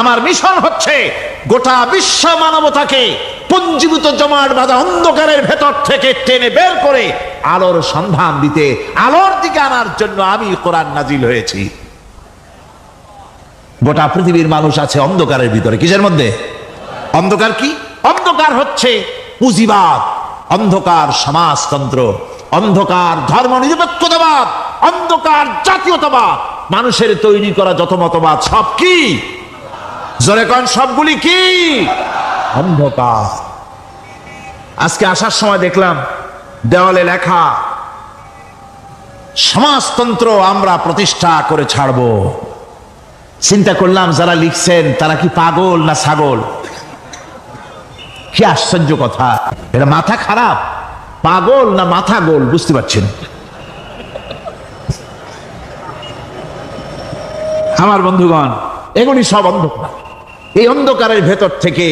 আমার মিশন হচ্ছে গোটা বিশ্ব মানবতাকে পঞ্জীভূত জমাট বাঁধা অন্ধকারের ভেতর থেকে টেনে বের করে আলোর সন্ধান দিতে, আলোর দিকে আনার জন্য আমি কোরআন নাজিল হয়েছি। গোটা পৃথিবীর মানুষ আছে অন্ধকারের ভিতরে। কিসের মধ্যে? অন্ধকার কি? অন্ধকার হচ্ছে পুঁজিবাদ, অন্ধকার সমাজতন্ত্র, অন্ধকার ধর্ম নিরপেক্ষতাবাদ অন্ধকার জাতীয়তাবাদ। মানুষের তৈরি করা যত মতবাদ, সব কি? জোরে কন, সবগুলি কি? অন্ধকার। আজকে আসার সময় দেখলাম, দেওয়ালে লেখা, সমাজতন্ত্র আমরা প্রতিষ্ঠা করে ছাড়বো। চিন্তা করলাম, যারা লিখছেন, তারা কি পাগল না ছাগল? কি আশ্চর্য কথা। এটা মাথা খারাপ। পাগল না মাথা গোল, বুঝতে পারছেন? আমার বন্ধুগণ, এগুলি সব অন্ধকার। এই অন্ধকারের ভেতর থেকে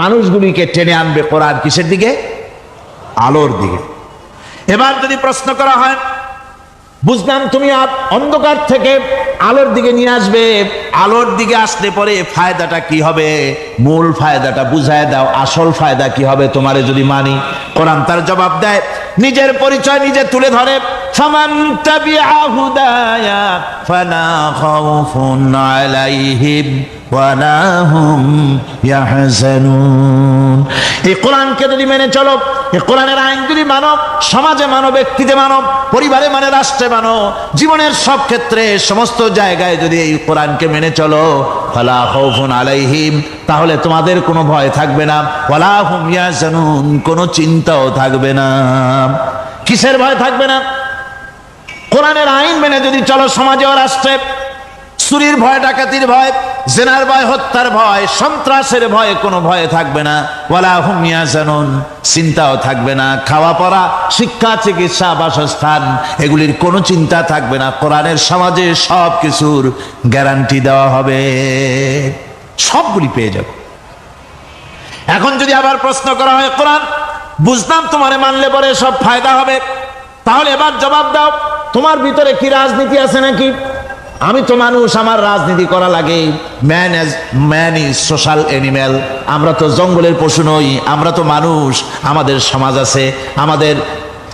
মানুষগুলিকে টেনে আনবে কোরআন কিসের দিকে? আলোর দিকে। এবার যদি প্রশ্ন করা হয়, বুঝলাম তুমি অন্ধকার থেকে আলোর দিকে নিয়ে আসবে, আলোর দিকে আসলে পরে ফায়দাটা কি হবে? মূল ফায়দাটা বুঝায় দাও, আসল ফায়দা কি হবে তোমারে যদি মানি। কোরআন তার জবাব দেয়, নিজের পরিচয় নিজে তুলে ধরে ফালা কোরআনকে মেনে চলো আইন সমাজে পরিবারে মানে রাষ্ট্রে জীবনের সব ক্ষেত্রে, সমস্ত জায়গায় যদি এই কোরআনকে মেনে চলো, ফালা আলাইহিম, তাহলে তোমাদের কোনো ভয় থাকবে না, ওয়ালা হুম কোনো চিন্তাও থাকবে না। কিসের ভয় থাকবে না? কোরআনের আইন মেনে যদি চলো সমাজে ও রাষ্ট্রে, চুরির ভয়, ডাকাতির ভয়, জেনার ভয়, হত্যার ভয়, সন্ত্রাসের ভয়ে কোনো ভয় থাকবে না। ওয়ালা হুমিয়া জানুন চিন্তাও থাকবে না। খাওয়া পড়া, শিক্ষা, চিকিৎসা, বাসস্থান, এগুলির কোনো চিন্তা থাকবে না। কোরআনের সমাজে সব কিছুর গ্যারান্টি দেওয়া হবে। সবগুলি পেয়ে যাবে। এখন যদি আবার প্রশ্ন করা হয়, কোরআন বুঝলাম তোমারে মানলে পরে সব ফায়দা হবে। তাহলে এবার জবাব দাও, তোমার ভিতরে কি রাজনীতি আছে নাকি? আমি তো মানুষ, আমার রাজনীতি করা লাগে। Man as man is social animal আমরা তো জঙ্গলের পশু নই, আমরা তো মানুষ। আমাদের সমাজ আছে, আমাদের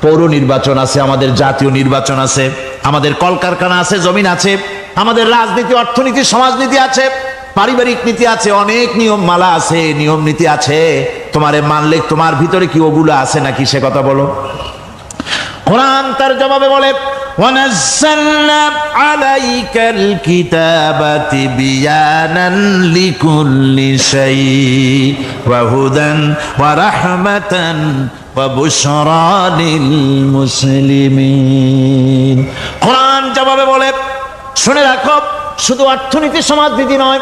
পৌর নির্বাচন আছে, আমাদের জাতীয় নির্বাচন আছে, আমাদের কলকারখানা আছে, জমিন আছে, আমাদের রাজনীতি, অর্থনীতি, সমাজনীতি আছে। পারিবারিক নীতি আছে অনেক নিয়ম মালা আছে নিয়ম নীতি আছে তোমারে মানলে তোমার ভিতরে কি ওগুলো আছে নাকি সে কথা বলো কোরআন তার জবাবে বলে ونزلنا عليك الكتاب تبيانا لكل شيء وهدى ورحمة وبشرى للمسلمين কোরআন জবাবে বলে শুনে রাখো শুধু অর্থনীতি সমাজনীতি নয়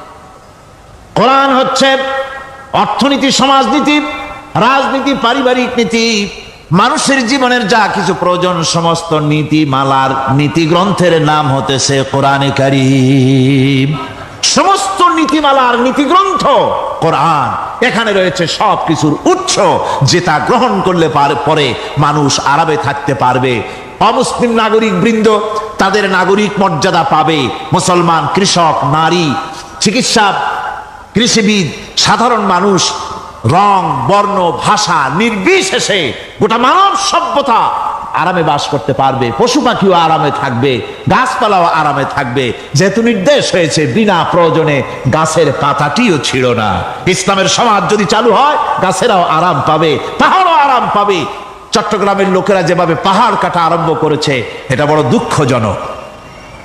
কোরআন হচ্ছে অর্থনীতি, সমাজনীতি, রাজনীতি, পারিবারিক নীতি, মানুষের জীবনের যা কিছু প্রয়োজন, সমস্ত নীতি, মালার নীতি গ্রন্থের নাম হতেছে কোরআনে কারিম। সমস্ত নীতিমালার নীতি গ্রন্থ কোরআন। এখানে রয়েছে সব কিছুর উৎস যেটা গ্রহণ করলে পরে মানুষ আরামে থাকতে পারবে। অমুসলিম নাগরিক বৃন্দ, তাদের নাগরিক মর্যাদা পাবে। মুসলমান কৃষক, নারী, চিকিৎসা কৃষিবিদ, সাধারণ মানুষ, রং, বর্ণ, ভাষা নির্বিশেষে গোটা মানব সভ্যতা আরামে বাস করতে পারবে, পশু পাখিও আরামে থাকবে, গাছপালাও আরামে থাকবে। যেহেতু নির্দেশ হয়েছে, বিনা প্রয়োজনে গাছের পাতাটিও ছিল না। ইসলামের সমাজ যদি চালু হয়, গাছেরাও আরাম পাবে, পাহাড়ও আরাম পাবে। চট্টগ্রামের লোকেরা যেভাবে পাহাড় কাটা আরম্ভ করেছে, এটা বড় দুঃখজনক।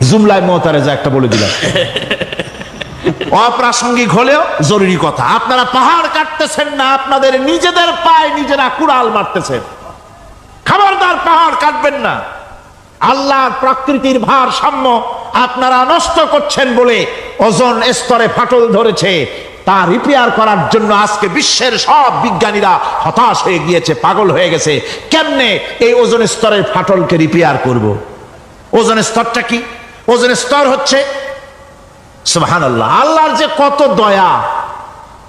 জুমলায় মোহতারেজা একটা বলে দিলাম। অপ্রাসঙ্গিক হলেও জরুরি কথা। আপনারা পাহাড় কাটতেছেন না, আপনাদের নিজেদের পায়ে নিজেরা কুড়াল মারতেছেন। খাবারদার পাহাড় কাটবেন না। আল্লাহর প্রকৃতির ভারসাম্য আপনারা নষ্ট করছেন বলে ওজন স্তরে ফাটল ধরেছে। তা রিপেয়ার করার জন্য আজকে বিশ্বের সব বিজ্ঞানীরা হতাশ হয়ে গিয়েছে, পাগল হয়ে গেছে। কেমনে এই ওজন স্তরের ফাটলকে রিপেয়ার করব? ওজন স্তরটা কি? ওজন স্তর হচ্ছে সুবহান আল্লাহ আল্লাহর যে কত দয়া,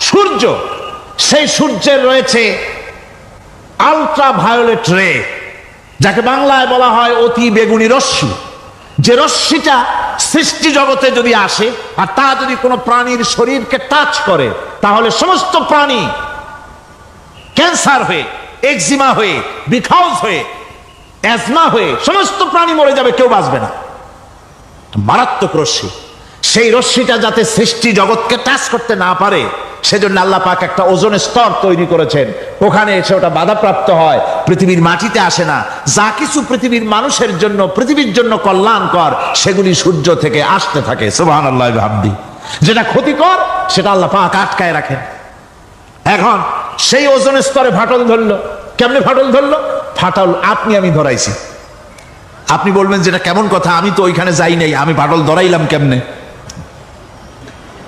সূর্য, সেই সূর্যের রয়েছে আলট্রা ভায়োলেট রে যাকে বাংলায় বলা হয় অতি বেগুনি রশ্মি। যে রশ্মিটা সৃষ্টি জগতে যদি আসে, আর তা যদি কোনো প্রাণীর শরীরকে টাচ করে, তাহলে সমস্ত প্রাণী ক্যান্সার হয়ে এক্সিমা হয়ে বিখাউজ হয়ে অ্যাজমা হয়ে, সমস্ত প্রাণী মরে যাবে, কেউ বাঁচবে না। মারাত্মক রশ্মি। সেই রশ্মিটা যাতে সৃষ্টি জগৎকে টাচ করতে না পারে, সেজন্য আল্লাহ পাক একটা ওজন স্তর তৈরি করেছেন। ওখানে এসে ওটা বাধাপ্রাপ্ত হয়, পৃথিবীর মাটিতে আসে না। যা কিছু পৃথিবীর মানুষের জন্য, পৃথিবীর জন্য কল্যাণকর, সেগুলি সূর্য থেকে আসতে থাকে। সুবাহ আল্লাহ ভাবদি যেটা ক্ষতিকর, সেটা আল্লাহ পাক আটকায় রাখেন। এখন সেই ওজন স্তরে ফাটল ধরলো। কেমনে ফাটল ধরলো? ফাটল আপনি, আমি ধরাইছি। আপনি বলবেন যেটা কেমন কথা? আমি তো ওইখানে যাই নাই, আমি ফাটল ধরাইলাম কেমনে?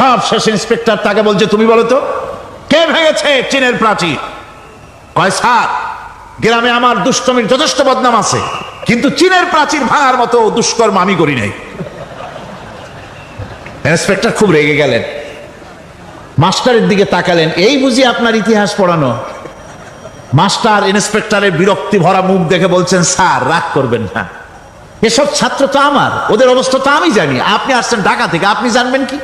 সব শেষ ইন্সপেক্টর তাকে বলছে, তুমি বলো তো, কে ভেঙেছে চীনের প্রাচীর কয়, স্যার, গ্রামে আমার দুষ্টমির যথেষ্ট বদনাম আছে, কিন্তু চীনের প্রাচীর ভাঙার মতো দুষ্কর্ম আমি করি নাই। ইন্সপেক্টর খুব রেগে গেলেন। মাস্টারের দিকে তাকালেন, এই বুঝি আপনার ইতিহাস পড়ানো? মাস্টার ইন্সপেক্টরের বিরক্তি ভরা মুখ দেখে বলছেন, স্যার, রাগ করবেন না। এসব ছাত্র তো আমার, ওদের অবস্থা তো আমি জানি। আপনি আসছেন ঢাকা থেকে, আপনি জানবেন কি?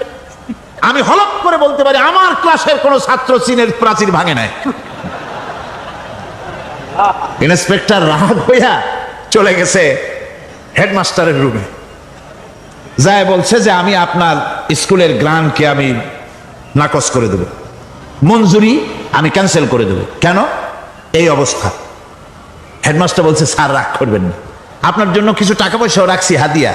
আমি হলপ করে বলতে পারি, আমার ক্লাসের কোন ছাত্র চীনের প্রাচীর ভাঙে নাই। ইন্সপেক্টর রাগ হইয়া চলে গেছে হেডমাস্টারের রুমে। যায় বলছে যে, আমি আপনার স্কুলের গ্রান্টকে আমি নাকচ করে দেব। মঞ্জুরি আমি ক্যান্সেল করে দেব। কেন? এই অবস্থা। হেডমাস্টার বলছে, স্যার, রাগ করবেন না। আপনার জন্য কিছু টাকা পয়সাও রাখছি, হাদিয়া।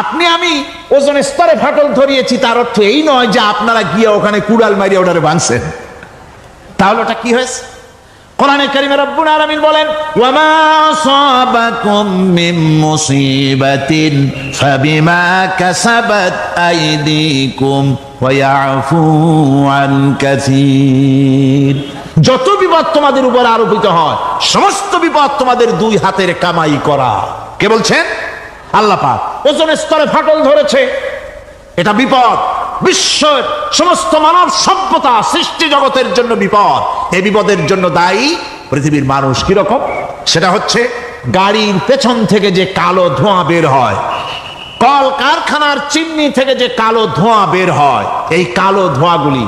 আপনি আমি ওজন স্তরে ফাটল ধরিয়েছি, তার অর্থ এই নয় যে আপনারা গিয়ে ওখানে কুড়াল মারিয়ে ওটারে ভাঙছেন। তাহলে ওটা কি হয়েছে? কোরআনে কারিমে রব্বুল আলামিন বলেন, ওয়ামা আসাবাকুম মিন মুসিবাতিন, ফাবিমা কাসাবাত আইদিকুম ওয়া আন কাসীর। যত বিপদ তোমাদের উপর আরোপিত হয়, সমস্ত বিপদ তোমাদের দুই হাতের কামাই করা। কে বলছেন? আল্লাহ পাক ওজন স্তরে ফাটল ধরেছে। এটা বিপদ। বিশ্বের সমস্ত মানব সভ্যতা সৃষ্টি জগতের জন্য বিপদ। এই বিপদের জন্য দায়ী পৃথিবীর মানুষ কীরকম সেটা হচ্ছে গাড়ির পেছন থেকে যে কালো ধোঁয়া বের হয় কল কারখানার চিমনি থেকে যে কালো ধোঁয়া বের হয়, এই কালো ধোঁয়াগুলি,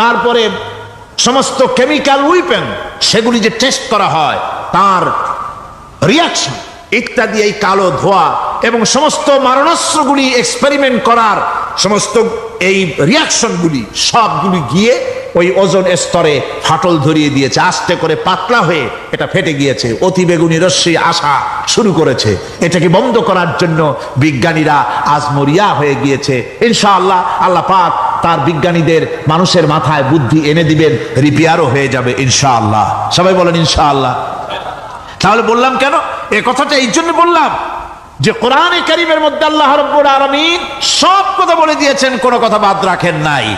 তারপরে সমস্ত কেমিক্যাল উইপেন সেগুলি যে টেস্ট করা হয়, তার রিয়াকশন ইত্যাদি এই কালো ধোয়া এবং সমস্ত মারণাস্ত্রগুলি এক্সপেরিমেন্ট করার, সমস্ত এই রিয়াকশনগুলি সবগুলি গিয়ে ওই ওজন স্তরে ফাটল ধরিয়ে দিয়েছে, আস্তে করে পাতলা হয়ে এটা ফেটে গিয়েছে। অতি বেগুনি রশ্মি আসা শুরু করেছে। এটাকে বন্ধ করার জন্য বিজ্ঞানীরা আজ মরিয়া হয়ে গিয়েছে। ইনশাআল্লাহ আল্লাহ পাক তার বিজ্ঞানীদের মানুষের মাথায় বুদ্ধি এনে দিবেন রিপেয়ারও হয়ে যাবে ইনশাআল্লাহ। সবাই বলেন ইনশাআল্লাহ। তাহলে বললাম কেন? এ কথাটা এই জন্য বললাম যে কোরআনে কারিমের মধ্যে আল্লাহ রব্বুল আলামিন সব কথা বলে দিয়েছেন কোনো কথা বাদ রাখেন নাই।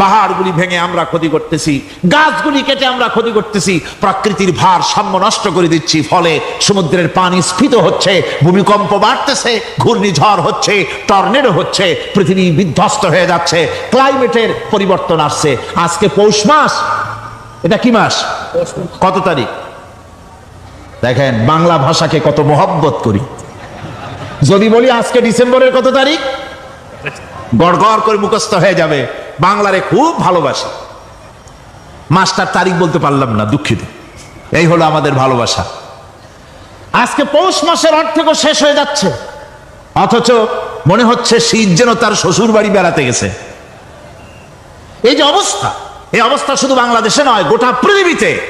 পাহাড়গুলি ভেঙে আমরা ক্ষতি করতেছি গাছগুলি কেটে আমরা ক্ষতি করতেছি প্রকৃতির ভার সাম্য নষ্ট করে দিচ্ছি ফলে সমুদ্রের পানি স্ফীত হচ্ছে ভূমিকম্প বাড়তেছে ঘূর্ণিঝড় হচ্ছে টর্নেডো হচ্ছে পৃথিবী বিধ্বস্ত হয়ে যাচ্ছে ক্লাইমেটের পরিবর্তন আসছে। আজকে পৌষ মাস এটা কি মাস। কত তারিখ? দেখেন, বাংলা ভাষাকে কত মহব্বত করি। যদি বলি আজকে ডিসেম্বরের কত তারিখ? গড় গড় করে মুখস্থ হয়ে যাবে, বাংলারে খুব ভালোবাসি। মাস্টার তারিখ বলতে পারলাম না, দুঃখিত। এই হলো আমাদের ভালোবাসা। আজকে পৌষ মাসের অর্ধেকও শেষ হয়ে যাচ্ছে। অথচ মনে হচ্ছে শীত যেন তার শ্বশুর বাড়ি বেড়াতে গেছে। এই যে অবস্থা, এই অবস্থা শুধু বাংলাদেশে নয়, গোটা পৃথিবীতে।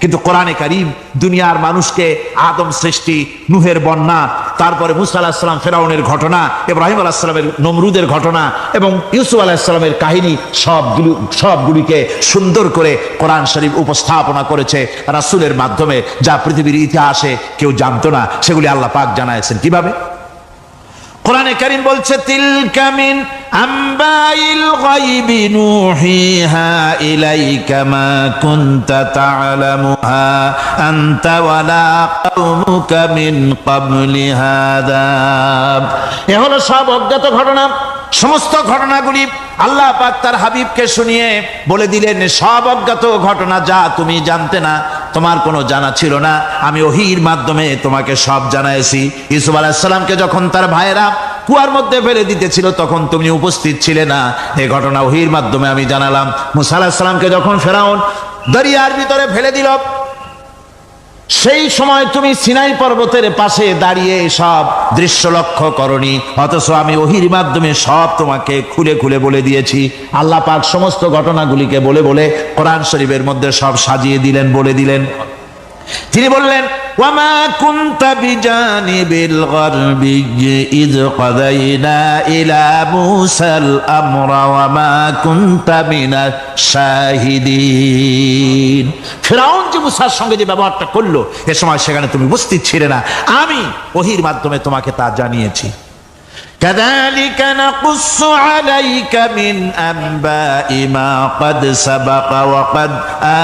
কিন্তু কোরআনে কারিম দুনিয়ার মানুষকে আদম সৃষ্টি, নুহের বন্যা, তারপরে মুসা আলাহিসাল্লাম ফেরাউনের ঘটনা, ইব্রাহিম আলাহিসাল্লামের নমরুদের ঘটনা এবং ইউসুফ আলাহিসাল্লামের কাহিনী সবগুলো, সবগুলিকে সুন্দর করে কোরআন শরীফ উপস্থাপনা করেছে রাসুলের মাধ্যমে, যা পৃথিবীর ইতিহাসে কেউ জানতো না, সেগুলি আল্লাহ পাক জানাইছেন কীভাবে? কোরআনে কারিম বলছে তিল কামিন আম্বাইল গায়বি নুহিহা ইলাইকা মা কুনতা তা'লামুহা আনতা ওয়ালা কওমুকা মিন ক্বাবলি হাদা। এ হলো সব অজ্ঞাত ঘটনা। সমস্ত ঘটনাগুলি আল্লাহ পাক তার হাবিবকে শুনিয়ে বলে দিলেন, সব অজ্ঞাত ঘটনা যা তুমি জানতে না, তোমার কোনো জানা ছিল না। আমি ওহির মাধ্যমে তোমাকে সব জানাইছি। ইসুফ আলাহিসাল্লামকে যখন তার ভাইয়েরা কুয়ার মধ্যে ফেলে দিতেছিল, তখন তুমি উপস্থিত ছিলে না। এই ঘটনা ওহির মাধ্যমে আমি জানালাম। মুসা আলাহিসাল্লামকে যখন ফেরাউন দরিয়ার ভিতরে ফেলে দিল সেই সময় তুমি সিনাই পর্বতের পাশে দাঁড়িয়ে সব দৃশ্য লক্ষ্য করনি। অথচ আমি ওহির মাধ্যমে সব তোমাকে খুলে খুলে বলে দিয়েছি। আল্লাহ পাক সমস্ত ঘটনাগুলিকে বলে বলে কোরআন শরীফের মধ্যে সব সাজিয়ে দিলেন, বলে দিলেন। তিনি বললেন, ওয়ামা কুনতা বিজানিবিল গরবি ইয কাদাইনা ইলা মুসাল আমরা ওয়ামা কুনতা মিনাশ শাহিদিন। ফিরাউন যে মুসার সঙ্গে যে ব্যবহারটা করল, এ সময় সেখানে তুমি উপস্থিত ছিলে না। আমি ওহির মাধ্যমে তোমাকে তা জানিয়েছি। كذلك نقص عليك من أنباء ما قد سبق وقد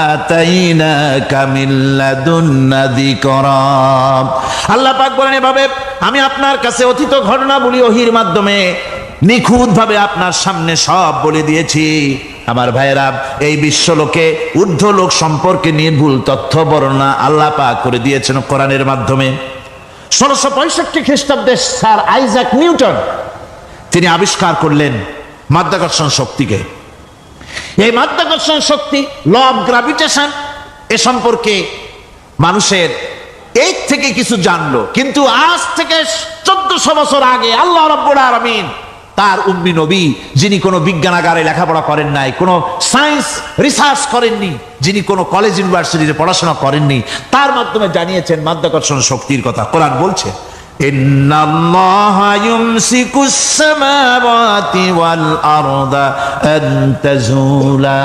آتيناك من لدنا ذكرا আল্লাহ পাক বলেন এভাবে আমি আপনার কাছে অতীত ঘটনাবলী ওহির মাধ্যমে নিখুঁত ভাবে আপনার সামনে সব বলে দিয়েছি আমার ভাইয়েরা এই বিশ্বলোকে ঊর্ধ্ব লোক সম্পর্কে নির্ভুল তথ্য বর্ণনা আল্লাহ পাক করে দিয়েছেন কোরআনের মাধ্যমে ষোলোশো পঁয়ষট্টি খ্রিস্টাব্দে স্যার আইজাক নিউটন, তিনি আবিষ্কার করলেন মাধ্যাকর্ষণ শক্তিকে। এই মাধ্যাকর্ষণ শক্তি ল অফ গ্রাভিটেশন এ সম্পর্কে মানুষের এই থেকে কিছু জানলো। কিন্তু আজ থেকে চোদ্দশো বছর আগে আল্লাহ রব্বুল আলমিন তার উম্মি নবী, যিনি কোনো বিজ্ঞানাগারে লেখাপড়া করেন নাই, কোনো সায়েন্স রিসার্চ করেননি, যিনি কোনো কলেজ ইউনিভার্সিটিতে পড়াশোনা করেননি, তার মাধ্যমে জানিয়েছেন মাধ্যাকর্ষণ শক্তির কথা। কোরআন বলছে إن الله يمسك السماوات والأرض أن تزولا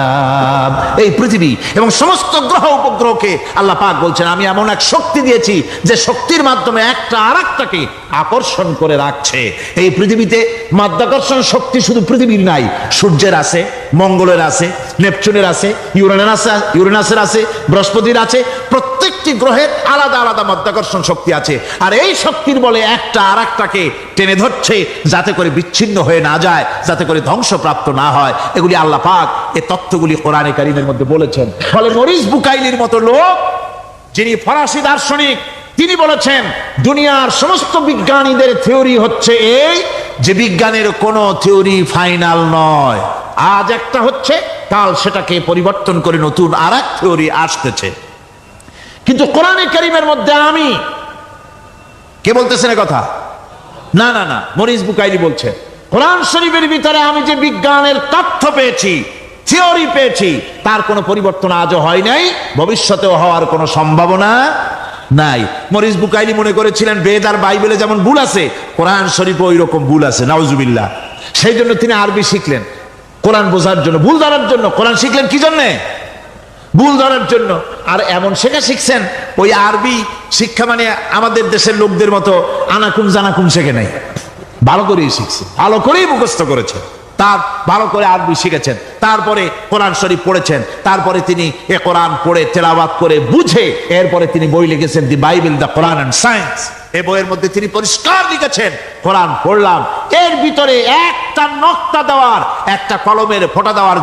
এই পৃথিবী এবং সমস্ত গ্রহ উপগ্রহকে আল্লাহ পাক বলছেন আমি এমন এক শক্তি দিয়েছি যে শক্তির মাধ্যমে একটা আর একটাকে আকর্ষণ করে রাখছে এই পৃথিবীতে মাধ্যাকর্ষণ শক্তি শুধু পৃথিবীর নাই সূর্যের আছে মঙ্গলের আছে নেপচুনের আছে ইউরেনাস ইউরেনাসের আছে বৃহস্পতির আছে প্রত্যেকটি প্রত্যেকটি গ্রহের আলাদা আলাদা মধ্যাকর্ষণ শক্তি আছে। আর এই শক্তির বলে একটা আর একটাকে টেনে ধরছে, যাতে করে বিচ্ছিন্ন হয়ে না যায়, যাতে করে ধ্বংসপ্রাপ্ত না হয়। এগুলি আল্লাহ পাক এ তত্ত্বগুলি কোরআনে কারিমের মধ্যে বলেছেন। ফলে মরিস বুকাইলির মতো লোক, যিনি ফরাসি দার্শনিক, তিনি বলেছেন, দুনিয়ার সমস্ত বিজ্ঞানীদের থিওরি হচ্ছে এই যে বিজ্ঞানের কোনো থিওরি ফাইনাল নয়। আজ একটা হচ্ছে, কাল সেটাকে পরিবর্তন করে নতুন আর এক থিওরি আসতেছে। কিন্তু কোরআনে করিমের মধ্যে আমি। কে বলতেছেন কথা? না না না মরিস বুকাইলি বলছে। কোরআন শরীফের ভিতরে আমি যে বিজ্ঞানের তথ্য পেয়েছি থিওরি পেয়েছি তার কোনো পরিবর্তন আজও হয় নাই ভবিষ্যতেও হওয়ার কোনো সম্ভাবনা নাই। মরিস বুকাইলি মনে করেছিলেন বেদ আর বাইবেলে যেমন ভুল আছে কোরআন শরীফে ওই রকম ভুল আছে নাউজুবিল্লাহ। সেই জন্য তিনি আরবি শিখলেন। কোরআন বোঝার জন্য ভুল ধরার জন্য। কোরআন শিখলেন কি জন্যে? ভুল ধরার জন্য। আর এমন শেখা শিখছেন, ওই আরবি শিক্ষা মানে আমাদের দেশের লোকদের মতো আনাকুম জানাকুম শেখে নাই। ভালো করেই শিখছে, ভালো করেই মুখস্থ করেছে। তার ভালো করে আরবি শিখেছেন, তারপরে কোরআন শরীফ পড়েছেন, তারপরে তিনি এ কোরআন পড়ে, তেলাওয়াত করে বুঝে, এরপরে তিনি বই লিখেছেন, the Bible, the Quran and science. এ বইয়ের মধ্যে তিনি পরিষ্কার লিখেছেন, কোরআন পড়লাম। এর ভিতরে একটা নক্তা দেওয়ার, একটা কলমের ফোঁটা দেওয়ার